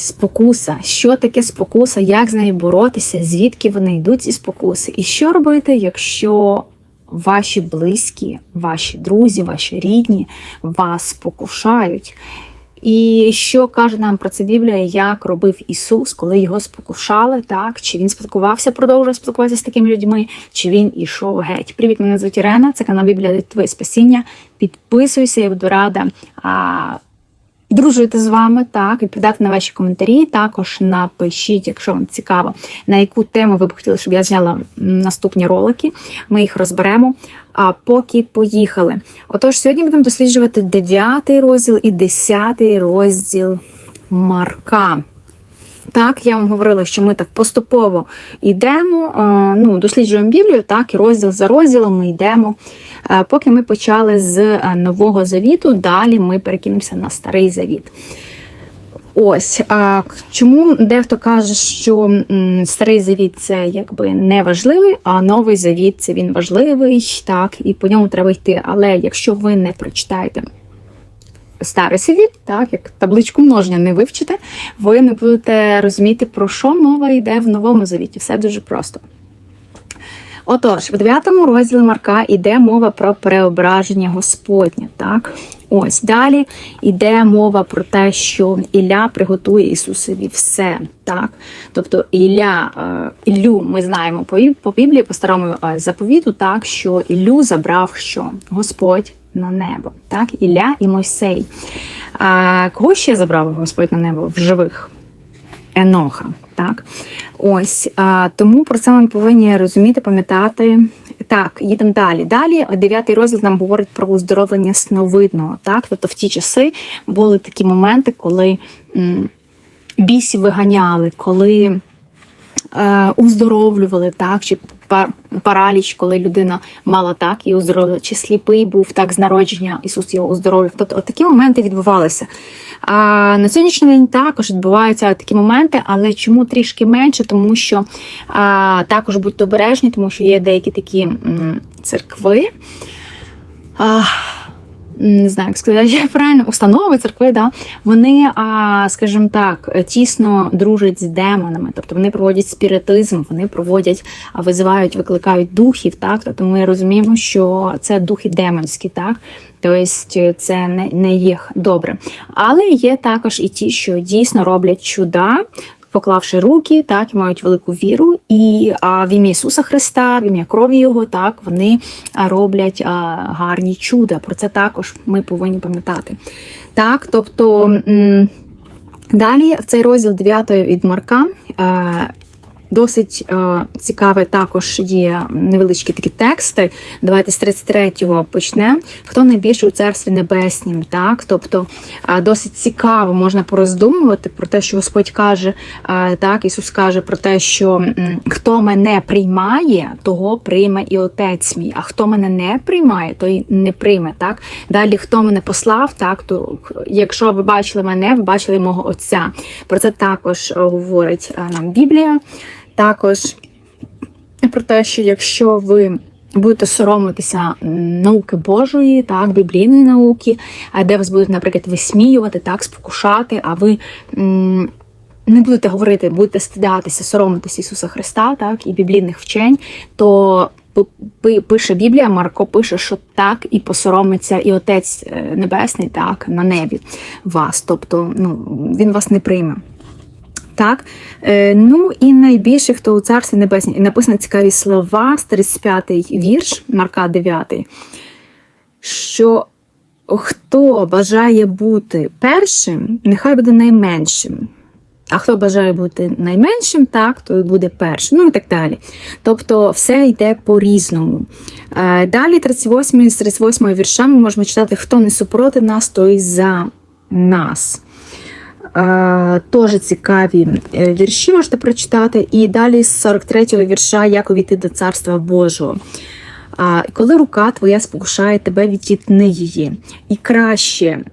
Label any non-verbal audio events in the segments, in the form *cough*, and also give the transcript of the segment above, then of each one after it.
Спокуса. Що таке спокуса? Як з нею боротися? Звідки вони йдуть ці спокуси? І що робити, якщо ваші близькі, ваші друзі, ваші рідні вас спокушають? І що каже нам про це Біблія, як робив Ісус, коли його спокушали, так? Чи він спілкувався, продовжував спілкуватися з такими людьми, чи він ішов геть? Привіт, мене звуть Ірена, це канал Біблія Твоє Спасіння. Підписуйся, я буду рада дружити з вами, так, відповідати на ваші коментарі. Також напишіть, якщо вам цікаво, на яку тему ви б хотіли, щоб я зняла наступні ролики. Ми їх розберемо. А поки поїхали. Отож, сьогодні будемо досліджувати 9 розділ і 10 розділ Марка. Так, я вам говорила, що ми так поступово йдемо, е, ну, досліджуємо Біблію, так, і розділ за розділом ми йдемо. Е, Поки ми почали з е, Нового Завіту, далі ми перекинемося на Старий Завіт. Ось чому дехто каже, що старий завіт це якби не важливий, а новий завіт це він важливий, так, і по ньому треба йти. Але якщо ви не прочитаєте завіт, так, як табличку множення не вивчите, ви не будете розуміти, про що мова йде в новому завіті. Все дуже просто. Отож, в 9 розділі Марка йде мова про переображення Господнє. Так? Ось далі йде мова про те, що Ілля приготує Ісусові все. Так? Тобто Ілля, е, Іллю ми знаємо по, Біблії, по старому е, заповіту, так, що Іллю забрав що? Господь на небо. Так? Ілля і Мойсей. А кого ще забрав Господь на небо в живих? Еноха. Так? Ось а, тому про це ми повинні розуміти, пам'ятати. Так, їдемо далі. Далі дев'ятий розділ нам говорить про оздоровлення сновидного. Так? Тобто в ті часи були такі моменти, коли м, бісів виганяли, коли е, уздоровлювали, так, чи параліч, коли людина мала так і оздоровила, чи сліпий був так з народження, Ісус його оздоровив. Тобто от такі моменти відбувалися. А на сьогоднішній день також відбуваються такі моменти, але чому трішки менше? Тому що а, також будьте обережні, тому що є деякі такі м, церкви. А, не знаю, як сказати *laughs* правильно, установи церкви, да, вони, скажімо так, тісно дружать з демонами, тобто вони проводять спіритизм, вони проводять, визивають, викликають духів, так, тобто ми розуміємо, що це духи демонські, так, тобто це не, не є добре. Але є також і ті, що дійсно роблять чуда, поклавши руки, так, мають велику віру, і а, в ім'я Ісуса Христа, в ім'я крові Його, так, вони роблять а, гарні чуда. Про це також ми повинні пам'ятати. Так, тобто. Далі в цей розділ 9 від Марка досить е, цікаве також є невеличкі такі тексти. Давайте з 33-го почнемо. Хто найбільше у царстві небеснім? Так, тобто е, досить цікаво можна пороздумувати про те, що Господь каже, е, так, Ісус каже про те, що хто мене приймає, того прийме і Отець мій. А хто мене не приймає, той не прийме. Так далі, хто мене послав, так то якщо ви бачили мене, ви бачили мого Отця. Про це також е, говорить е, нам Біблія. Також про те, що якщо ви будете соромитися науки Божої, так, біблійної науки, де вас будуть, наприклад, висміювати, так, спокушати, а ви. Не будете говорити, будете стидатися, соромитися Ісуса Христа, так, і біблійних вчень, то пи- пи- пише Біблія, Марко пише, що так і посоромиться і Отець е, Небесний, так, на небі вас. Тобто ну, він вас не прийме. Так, е, ну і найбільше, хто у царстві небесній, написано цікаві слова з 35-й вірш, Марка 9, що хто бажає бути першим, нехай буде найменшим. А хто бажає бути найменшим, так, то буде першим, ну і так далі. Тобто все йде по-різному. Е, Далі 38 з 38 вірша ми можемо читати, хто не супроти нас, той за нас. Е, Теж цікаві е, вірші можете прочитати. І далі з 43-го вірша як увійти до Царства Божого. А, коли рука твоя спокушає тебе, відтітни її. І краще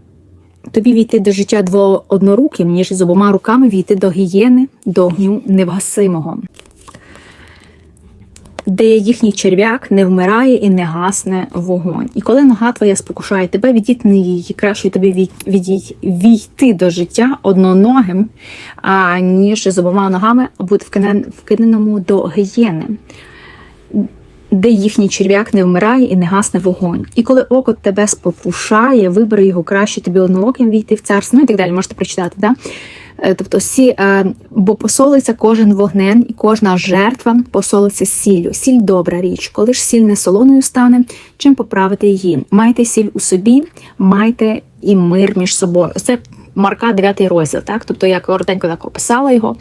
тобі війти до життя двоодноруким, ніж з обома руками війти до гієни, до огню невгасимого. Де їхній черв'як не вмирає і не гасне вогонь. І коли нога твоя спокушає тебе, відітни її, краще тобі від- відій- війти до життя одноногим, ніж з обома ногами бути вкиненому до гієни де їхній черв'як не вмирає і не гасне вогонь. І коли око тебе спокушає, вибери його краще тобі однооким війти в царство, ну і так далі, можете прочитати. Да? Е, Тобто, всі, е, бо посолиться кожен вогнем, і кожна жертва посолиться сіллю. Сіль добра річ. Коли ж сіль не солоною стане, чим поправити її? Майте сіль у собі, майте і мир між собою. Це Марка 9 розділ, так? Тобто я коротенько так описала його.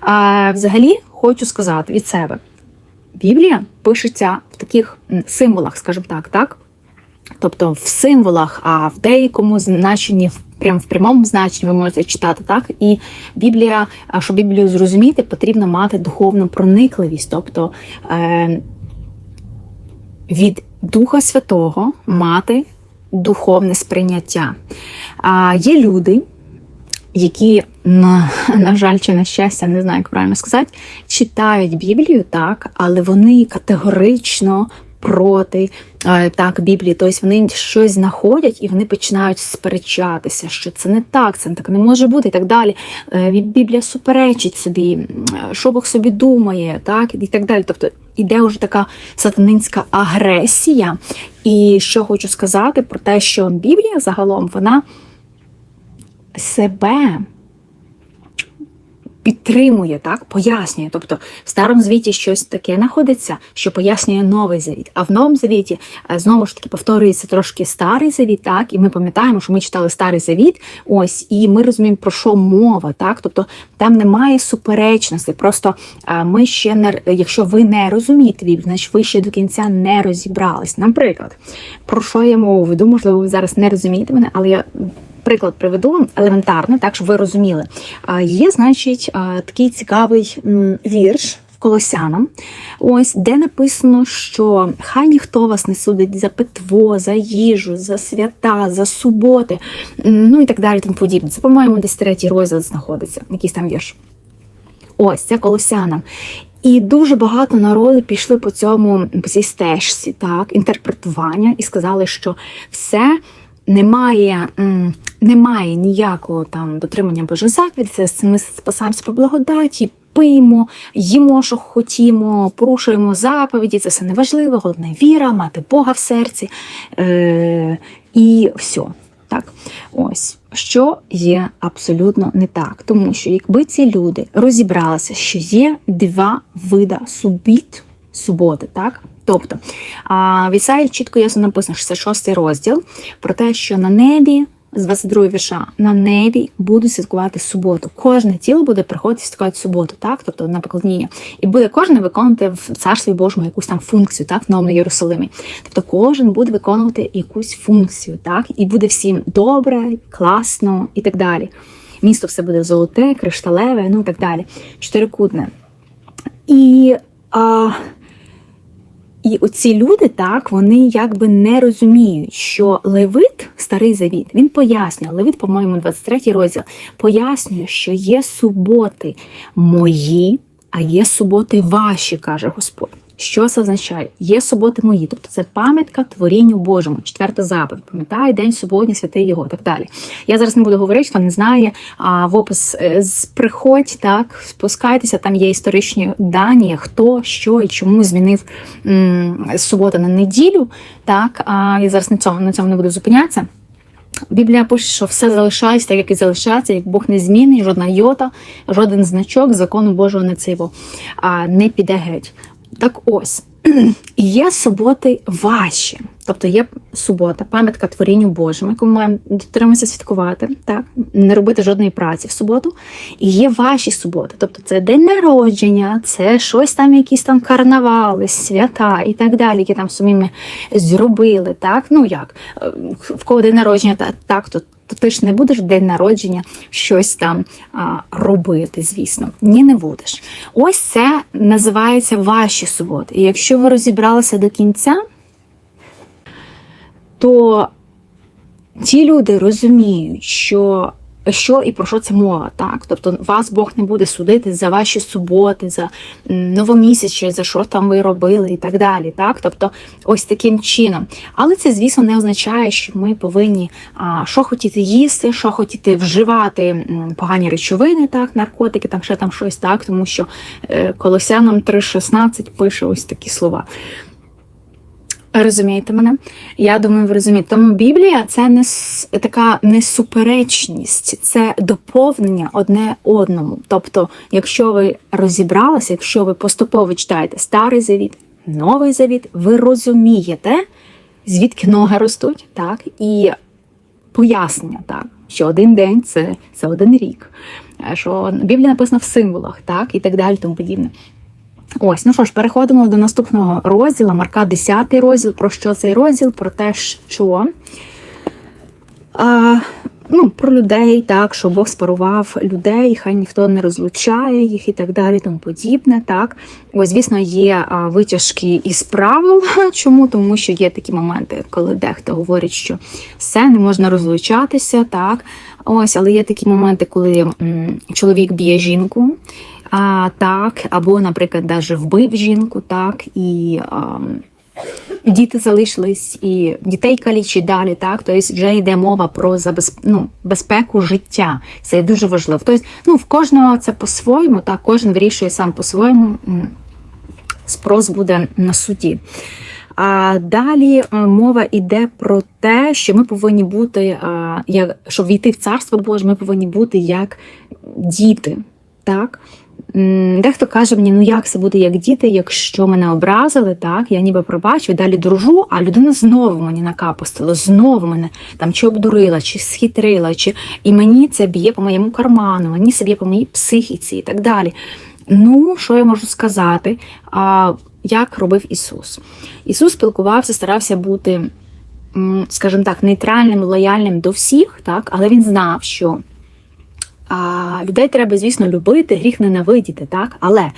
А, взагалі, хочу сказати від себе. Біблія пишеться в таких символах, скажімо так, так? Тобто в символах, а в деякому значенні, в- прям в прямому значенні ви можете читати, так? І Біблія, щоб Біблію зрозуміти, потрібно мати духовну проникливість, тобто е, від Духа Святого мати духовне сприйняття. А є люди, які, на, на жаль, чи на щастя, не знаю, як правильно сказати, читають Біблію так, але вони категорично проти так Біблії. Тобто вони щось знаходять і вони починають сперечатися, що це не так, це так не може бути і так далі. Е, Біблія суперечить собі, що Бог собі думає, так і так далі. Тобто іде вже така сатанинська агресія. І що хочу сказати про те, що Біблія загалом вона себе підтримує, так, пояснює. Тобто в старому звіті щось таке знаходиться, що пояснює новий завіт. А в новому завіті е, знову ж таки повторюється трошки старий завіт, так, і ми пам'ятаємо, що ми читали старий завіт, ось, і ми розуміємо, про що мова, так. Тобто там немає суперечностей. Просто е, ми ще не якщо ви не розумієте Біблію, значить ви ще до кінця не розібрались. Наприклад, про що я мову веду? Можливо, ви зараз не розумієте мене, але я приклад приведу елементарно, так щоб ви розуміли. Є, значить, такий цікавий вірш. Колосянам, ось де написано, що хай ніхто вас не судить за питво, за їжу, за свята, за суботи, ну і так далі, тому подібне. Це, по-моєму, десь третій розділ знаходиться, якийсь там вірш. Ось це колосянам. І дуже багато народу пішли по цьому по цій стежці, так, інтерпретування, і сказали, що все немає, м, немає ніякого там дотримання Божих заповідей, ми спасаємося по благодаті, пиємо, їмо, що хотімо, порушуємо заповіді, це все неважливо, головне віра, мати Бога в серці. Е, і все. Так, ось що є абсолютно не так, тому що якби ці люди розібралися, що є два вида субіт суботи, так. Тобто в Ісаї чітко ясно написано, що це шостий розділ про те, що на небі з 22 вірша на небі будуть святкувати суботу. Кожне тіло буде приходити святкувати суботу, так, тобто на поклоніння. І буде кожен виконувати в царстві Божому якусь там функцію, так, в Новому Єрусалимі. Тобто кожен буде виконувати якусь функцію, так, і буде всім добре, класно і так далі. Місто все буде золоте, кришталеве, ну і так далі. Чотирикутне. І а, і оці люди, так, вони якби не розуміють, що Левит, старий завіт, він пояснює, Левит, по-моєму, 23 розділ, пояснює, що є суботи мої, а є суботи ваші, каже Господь. Що це означає? Є суботи мої, тобто це пам'ятка творінню Божому, четверта заповідь. Пам'ятай день суботній, святий його, так далі. Я зараз не буду говорити, хто не знає. А в опис е, приходь, так спускайтеся. Там є історичні дані, хто що і чому змінив з суботи на неділю. Так, а я зараз на цьому на цьому не буду зупинятися. Біблія пише, що все залишається так, як і залишається, як Бог не змінить, жодна йота, жоден значок закону Божого не циво, а не піде геть. Так ось *clears throat* є суботи ваші, тобто є субота, пам'ятка творінню Божому, яку ми маємо дотриматися святкувати, так не робити жодної праці в суботу. І є ваші суботи, тобто це день народження, це щось там, якісь там карнавали, свята і так далі, які там самі ми зробили. Так, ну як е, в кого день народження, та- так то. То ти ж не будеш день народження щось там а, робити, звісно. Ні, не будеш. Ось це називається ваші суботи. І якщо ви розібралися до кінця, то ті люди розуміють, що що і про що це мова, так? Тобто вас Бог не буде судити за ваші суботи, за новомісячі, за що там ви робили і так далі. Так? Тобто, ось таким чином. Але це, звісно, не означає, що ми повинні а, що хотіти їсти, що хотіти вживати погані речовини, так, наркотики, там ще там щось, так, тому що е, Колосянам 3.16 пише ось такі слова. Розумієте мене? Я думаю, ви розумієте. Тому Біблія це не така несуперечність, це доповнення одне одному. Тобто, якщо ви розібралися, якщо ви поступово читаєте старий завіт, новий завіт, ви розумієте, звідки ноги ростуть, так, і пояснення, так, що один день це, це один рік, що Біблія написана в символах, так, і так далі, тому подібне. Ось, ну що ж, переходимо до наступного розділу, Марка 10 розділ. Про що цей розділ? Про те, що а, ну, про людей, так, що Бог спарував людей, хай ніхто не розлучає їх і так далі, тому подібне. Так. Ось, звісно, є а, витяжки із правил. *laughs* Чому? Тому що є такі моменти, коли дехто говорить, що все не можна розлучатися, так. Ось, але є такі моменти, коли м, чоловік б'є жінку. А, так, або, наприклад, даже вбив жінку, так, і а, діти залишились, і дітей калічить далі, так, тобто вже йде мова про забез... ну, безпеку життя. Це дуже важливо. Тобто, ну, в кожного це по-своєму, так, кожен вирішує сам по-своєму. Спрос буде на суді. А далі е, мова йде про те, що ми повинні бути, е, як, щоб війти в царство Боже, ми повинні бути як діти. Так? Дехто каже мені, ну як це буде як діти, якщо мене образили, так, я ніби пробачу, далі дружу, а людина знову мені накапустила, знову мене там чи обдурила, чи схитрила, чи і мені це б'є по моєму карману, мені це б'є по моїй психіці і так далі. Ну, що я можу сказати? А, як робив Ісус? Ісус спілкувався, старався бути, скажімо так, нейтральним, лояльним до всіх, так, але він знав, що а, людей треба, звісно, любити, гріх ненавидіти, так? Але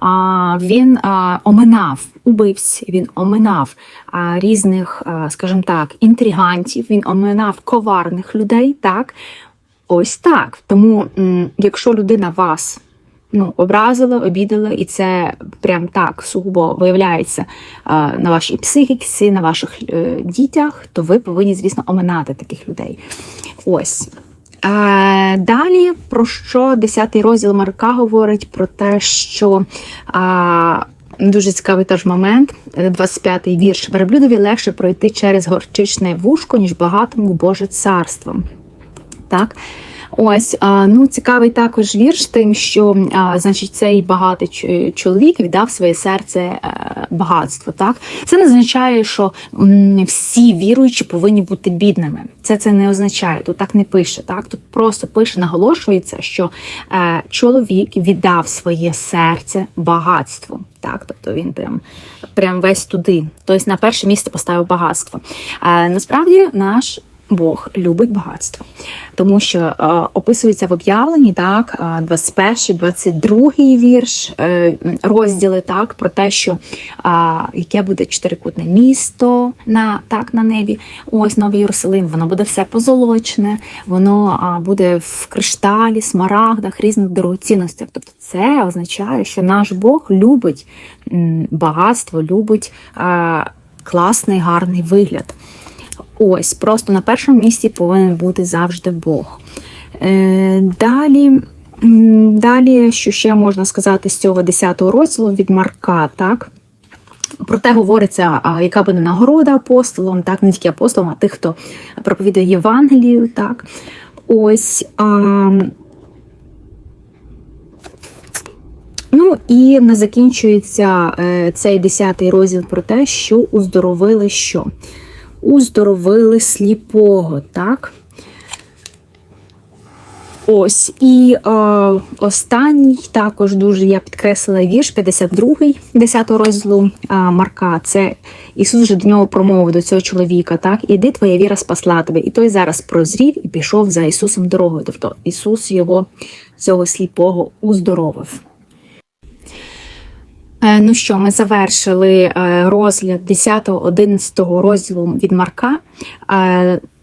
а, він а, оминав убивць, він оминав а, різних, а, скажімо так, інтригантів, він оминав коварних людей, так? Ось так. Тому, якщо людина вас ну, образила, обідала, і це прям так сугубо виявляється а, на вашій психіці, на ваших е, дітях, то ви повинні, звісно, оминати таких людей. Ось. Е, Далі про що 10 розділ Марка говорить про те, що а, дуже цікавий теж момент, 25-й вірш. Верблюдові легше пройти через горчичне вушко, ніж багатому Боже царство. Так? Ось, ну цікавий також вірш тим, що значить цей багатий чоловік віддав своє серце е, багатству. Так, це не означає, що всі віруючі повинні бути бідними. Це це не означає. Тут так не пише. Так, тут просто пише, наголошується, що е, чоловік віддав своє серце багатству. Так, тобто він прям, прям весь туди. Тобто на перше місце поставив багатство. Е, насправді наш Бог любить багатство, тому що е, описується в об'явленні так, е, 21, 22 вірш, е, розділи так, про те, що е, яке буде чотирикутне місто на, так, на небі. Ось Новий Єрусалим, воно буде все позолочене, воно е, буде в кришталі, смарагдах, різних дорогоцінностях. Тобто це означає, що наш Бог любить багатство, любить е, класний, гарний вигляд. Ось, просто на першому місці повинен бути завжди Бог. Е, далі, далі, що ще можна сказати з цього 10-го розділу від Марка, так? Проте говориться, а, яка буде нагорода апостолам, так, не тільки апостолам, а тих, хто проповідує Євангелію. Так. Ось. А, Ну і не закінчується е, цей 10-й розділ про те, що уздоровили що? Уздоровили сліпого, так? Ось, і е, останній також дуже я підкреслила вірш 52-й 10 розділу е, Марка. Це Ісус же до нього промовив до цього чоловіка, так, іди, твоя віра спасла тебе. І той зараз прозрів і пішов за Ісусом дорогою. Тобто Ісус його цього сліпого уздоровив. Е, Ну що, ми завершили е, розгляд 10-11 розділу від Марка,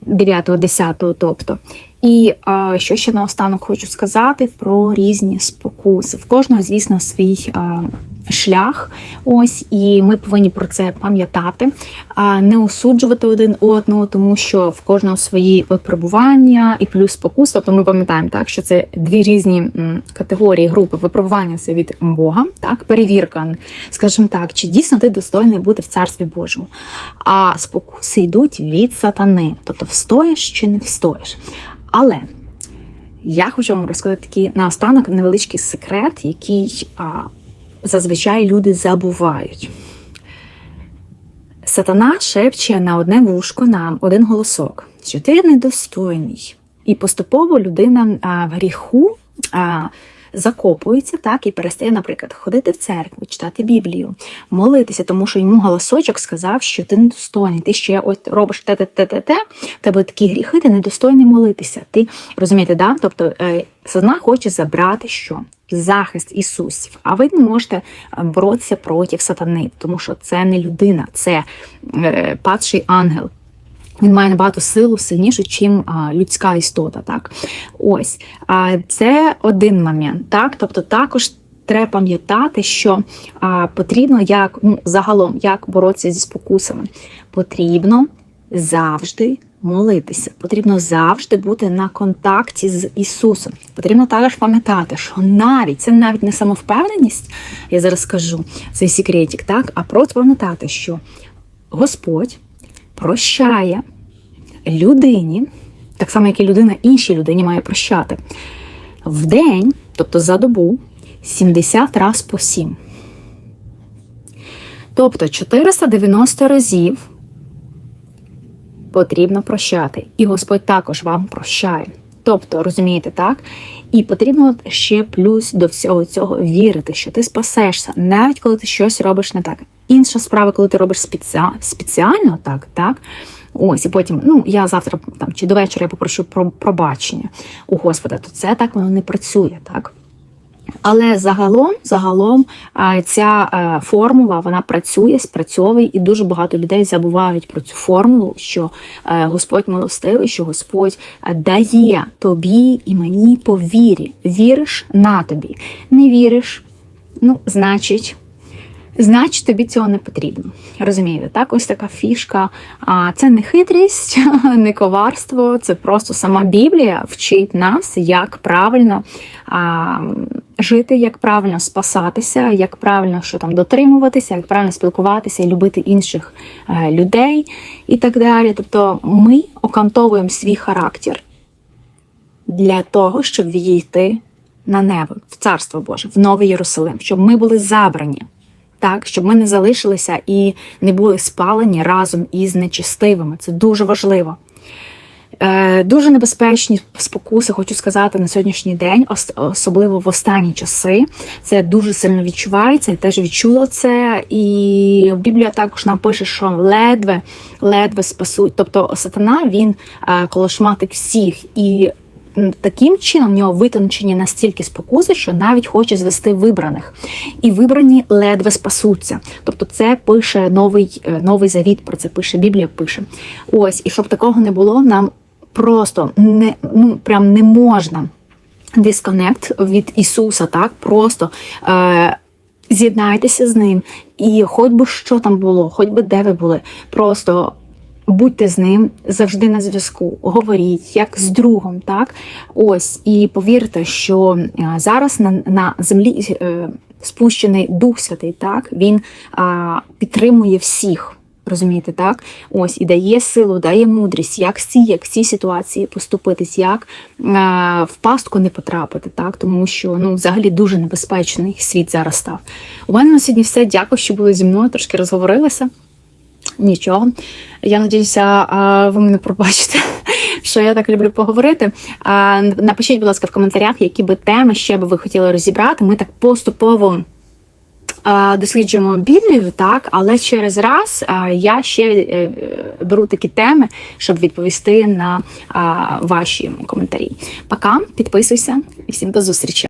9-10, тобто. І е, що ще наостанок хочу сказати про різні спокуси. В кожного, звісно, свій е, шлях. Ось, і ми повинні про це пам'ятати, а не осуджувати один одного, тому що в кожного свої випробування і плюс спокус. Тобто ми пам'ятаємо, так що це дві різні категорії групи випробування це від Бога, так, перевірка, скажімо так, чи дійсно ти достойний бути в царстві Божому. А спокуси йдуть від сатани, тобто встоїш чи не встоїш. Але я хочу вам розказати такий наостанок невеличкий секрет, який а, зазвичай люди забувають. Сатана шепче на одне вушко нам один голосок, що ти недостойний. І поступово людина а, в гріху а, закопується так і перестає, наприклад, ходити в церкву, читати Біблію, молитися, тому що йому голосочок сказав, що ти недостойний, ти ще от робиш те, те, те, те, те, тебе такі гріхи, ти недостойний молитися. Ти розумієте, да? Тобто е, сатана хоче забрати що? Захист Ісусів, а ви не можете е, боротися проти сатани, тому що це не людина, це е, падший ангел. Він має набагато силу сильнішу, чим а, людська істота. Так, ось а, це один момент. Так, тобто також. Треба пам'ятати, що а, потрібно як ну, загалом як боротися зі спокусами. Потрібно завжди молитися, потрібно завжди бути на контакті з Ісусом. Потрібно також пам'ятати, що навіть це навіть не самовпевненість, я зараз скажу цей секретик, так, а просто пам'ятати, що Господь прощає людині, так само, як і людина іншій людині має прощати, в день, тобто за добу, 70 раз по 7. Тобто 490 разів потрібно прощати. І Господь також вам прощає. Тобто, розумієте, так? І потрібно ще плюс до всього цього вірити, що ти спасешся, навіть коли ти щось робиш не так. Інша справа, коли ти робиш спеціально, спеціально так, так. Ось, і потім, ну я завтра там чи до вечора я попрошу про пробачення у Господа, то це так воно не працює, так? Але загалом, загалом, ця формула вона працює, спрацьовує, і дуже багато людей забувають про цю формулу, що е, Господь милостивий, що Господь е, дає тобі і мені по вірі. Віриш на тобі. Не віриш, ну, значить. Значить, тобі цього не потрібно. Розумієте, так? Ось така фішка. А це не хитрість, *laughs* не коварство, це просто сама Біблія вчить нас, як правильно а, жити, як правильно спасатися, як правильно що там дотримуватися, як правильно спілкуватися і любити інших е, людей і так далі. Тобто ми окантовуємо свій характер для того, щоб відійти на небо, в Царство Боже, в Новий Єрусалим, щоб ми були забрані так, щоб ми не залишилися і не були спалені разом із нечистивими. Це дуже важливо. Е, Дуже небезпечні спокуси, хочу сказати, на сьогоднішній день, особливо в останні часи. Це дуже сильно відчувається. Я теж відчула це. І Біблія також нам пише, що ледве ледве спасуть. Тобто сатана він е, колошматить всіх і таким чином в нього витончені настільки спокуси, що навіть хоче звести вибраних. І вибрані ледве спасуться. Тобто, це пише новий е, новий завіт, про це пише Біблія. Пише. Ось, і щоб такого не було, нам просто не ну прям не можна дисконект від Ісуса, так просто. Е, З'єднайтеся з ним, і хоч би що там було, хоч би де ви були, просто Будьте з ним завжди на зв'язку, говоріть як з другом, так ось і повірте, що е, зараз на на землі е, спущений Дух Святий, так він а, підтримує всіх. Розумієте, так? Ось і дає силу, дає мудрість, як ці, як цій ситуації поступитись, як а, в пастку не потрапити, так тому що ну взагалі дуже небезпечний світ зараз став. У мене на сьогодні все. Дякую, що були зі мною. Трошки розговорилися. Нічого. Я надіюся, ви мене пробачите, *laughs* що я так люблю поговорити. Напишіть, будь ласка, в коментарях, які би теми ще би ви хотіли розібрати. Ми так поступово досліджуємо Біблію, так, але через раз я ще е, беру такі теми, щоб відповісти на ваші коментарі. Пока, підписуйся і всім до зустрічі.